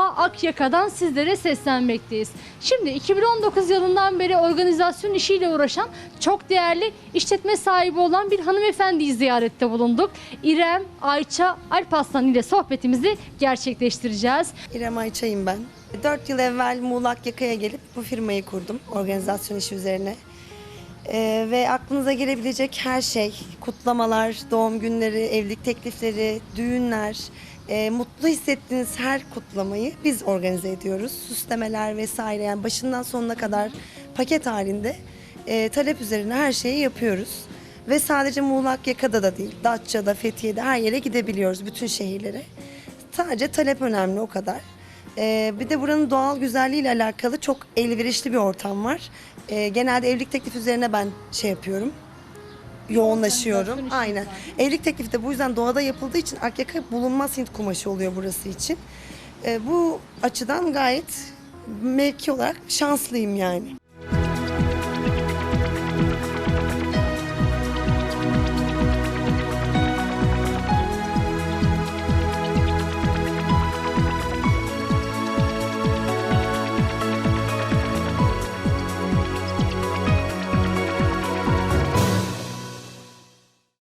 Akyaka'dan sizlere seslenmekteyiz. Şimdi 2019 yılından beri organizasyon işiyle uğraşan çok değerli işletme sahibi olan bir hanımefendiyi ziyarette bulunduk. İrem Ayça Alpaslan ile sohbetimizi gerçekleştireceğiz. İrem Ayça'yım ben. 4 yıl evvel Muğlak Yaka'ya gelip bu firmayı kurdum organizasyon işi üzerine. Ee, ve aklınıza gelebilecek her şey, kutlamalar, doğum günleri, evlilik teklifleri, düğünler, e, mutlu hissettiğiniz her kutlamayı biz organize ediyoruz. Süslemeler vesaire yani başından sonuna kadar paket halinde e, talep üzerine her şeyi yapıyoruz. Ve sadece Muğlak Yaka'da da değil, Datça'da, Fethiye'de her yere gidebiliyoruz, bütün şehirlere. Sadece talep önemli o kadar. Ee, bir de buranın doğal güzelliğiyle alakalı çok elverişli bir ortam var. Ee, genelde evlilik teklifi üzerine ben şey yapıyorum. Yoğunlaşıyorum. Aynen. Evlilik teklifi de bu yüzden doğada yapıldığı için Akyaka bulunmaz Hint kumaşı oluyor burası için. Ee, bu açıdan gayet mevki olarak şanslıyım yani.